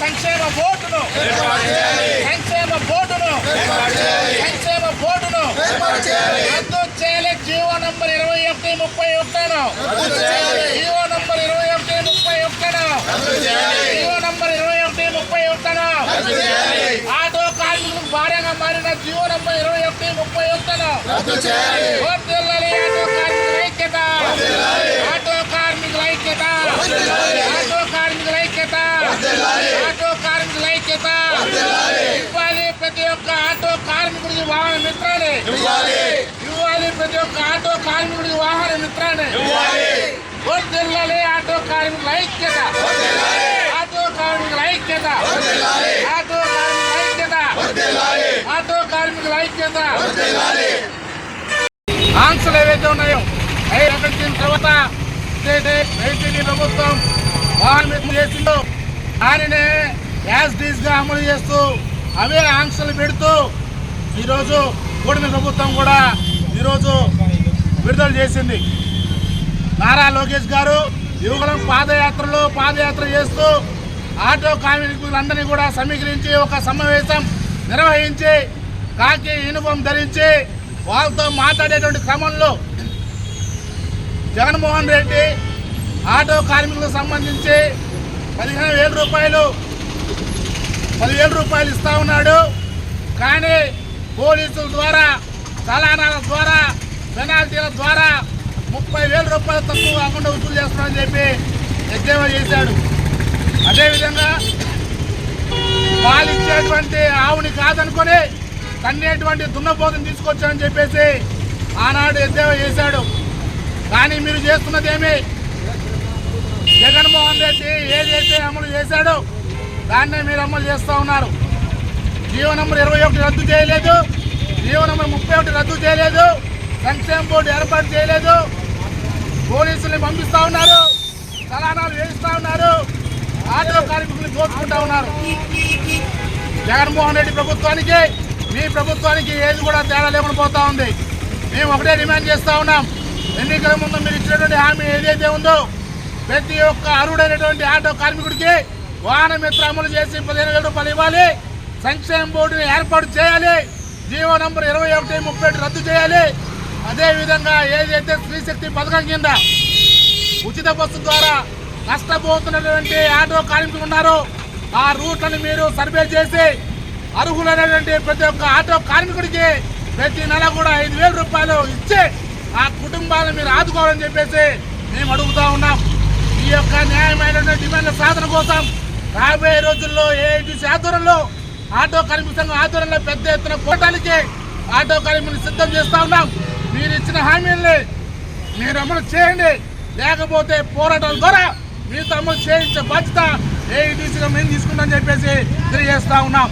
సంక్షేమ బోర్డును. సంక్షేమ బోర్డును. సంక్షేమ బోర్డును. రద్దు చేయాలి. జీవో నంబర్ ఇరవై ఒకటి ముప్పై ఒకటిను. జీవో నంబర్ ఇరవై ఒకటి ముప్పై ఒకటిను. జీవో నంబర్ ఇరవై ఒకటి ముప్పై ఒకటిను. ఆటో కార్మికులకు భార్యగా మారిన జీవో నంబర్ ఇరవై ఒకటి ముప్పై ఒకటిను. వర్ధిల్లాలి ఆటో కార్మికుల ఐక్యత ఆటో కార్మికుల ఐక్యత ఆటో ఇవ్వాలి ప్రతి ఒక్క ఆటో కార్మికుడికి వాహన మిత్రాన్ని ఇవ్వాలి. ప్రతి ఒక్క ఆటో కార్మికుడికి వాహన మిత్రాన్ని వర్ధిల్లాలి ఆటో కార్మికుల ఐక్యత. ఆటో కార్మికుల ఐక్యత. ఆటో కార్మికుల ఐక్యత. ఆటో కార్మికుల ఐక్యత. ఆంక్షలు ఏవైతే ఉన్నాయో అవి ప్రకటించిన తర్వాత వైసీపీ ప్రభుత్వం వాహనం చేసిందో దానినే యాజ్ డీజ్గా అమలు చేస్తూ అవే ఆంక్షలు పెడుతూ ఈరోజు కూటమి ప్రభుత్వం కూడా ఈరోజు విడుదల చేసింది. నారా లోకేష్ గారు యువకులం పాదయాత్రలో పాదయాత్ర చేస్తూ ఆటో కార్మికులందరినీ కూడా సమీకరించి ఒక సమావేశం నిర్వహించి కాకి యూనిఫామ్ ధరించి వాళ్ళతో మాట్లాడేటువంటి క్రమంలో జగన్మోహన్ రెడ్డి ఆటో కార్మికులకు సంబంధించి పదిహేను వేల రూపాయలు పదివేల రూపాయలు ఇస్తా ఉన్నాడు. కానీ పోలీసుల ద్వారా చలానాల ద్వారా పెనాల్టీల ద్వారా ముప్పై వేల రూపాయలు తక్కువ కాకుండా వసూలు చేస్తామని చెప్పి ఎద్దేవా చేశాడు. అదేవిధంగా పాలిచ్చేటువంటి ఆవుని కాదనుకొని కన్నేటువంటి దున్నపోతుని తీసుకొచ్చానని చెప్పేసి ఆనాడు ఎద్దేవా చేశాడు. కానీ మీరు చేస్తున్నదేమి? జగన్మోహన్ రెడ్డి ఏదైతే అమలు చేశాడో దాన్నే మీరు అమలు చేస్తూ ఉన్నారు. జీవో నంబర్ ఇరవై ఒకటి రద్దు చేయలేదు. జీవో నెంబర్ ముప్పై ఒకటి రద్దు చేయలేదు. సంక్షేమ బోర్డు ఏర్పాటు చేయలేదు. పోలీసుల్ని పంపిస్తా ఉన్నారు. చలానాలు వేయిస్తూ ఉన్నారు. ఆటో కార్మికులు దోచుకుంటా ఉన్నారు. జగన్మోహన్ రెడ్డి ప్రభుత్వానికి మీ ప్రభుత్వానికి ఏది కూడా తేడా లేకుండా పోతా ఉంది. మేము ఒకటే డిమాండ్ చేస్తూ ఉన్నాం. ఎన్నికల ముందు మీరు ఇచ్చినటువంటి హామీ ఏదైతే ఉందో ప్రతి ఒక్క అర్హుడైనటువంటి ఆటో కార్మికుడికి వాహన మిత్ర అమలు చేసి పదిహేను వేల రూపాయలు ఇవ్వాలి. సంక్షేమ బోర్డుని ఏర్పాటు చేయాలి. జీవో నంబర్ ఇరవై ఒకటి ముప్పై ఒకటి రద్దు చేయాలి. అదేవిధంగా ఏదైతే స్త్రీశక్తి పథకం కింద ఉచిత బస్సు ద్వారా నష్టపోతున్నటువంటి ఆటో కార్మికులు ఉన్నారో ఆ రూట్లను మీరు సర్వే చేసి అర్హులైనటువంటి ప్రతి ఒక్క ఆటో కార్మికుడికి ప్రతి నెల కూడా ఐదు వేల రూపాయలు ఇచ్చి ఆ కుటుంబాలను మీరు ఆదుకోవాలని చెప్పేసి మేము అడుగుతా ఉన్నాం. ఈ యొక్క న్యాయమైనటువంటి డిమాండ్ల సాధన కోసం రాబోయే రోజుల్లో ఏఐటీసీ ఆధ్వర్యంలో ఆటో కార్మిక సంఘం ఆధ్వర్యంలో పెద్ద ఎత్తున కోటానికి ఆటో కార్మికులు సిద్ధం చేస్తా ఉన్నాం. మీరు ఇచ్చిన హామీల్ని మీరు అమలు చేయండి. లేకపోతే పోరాటాల ద్వారా మీతో అమలు చేయించే బాధ్యత ఏఐటీసీగా మేము తీసుకుంటామని చెప్పేసి తెలియజేస్తా ఉన్నాం.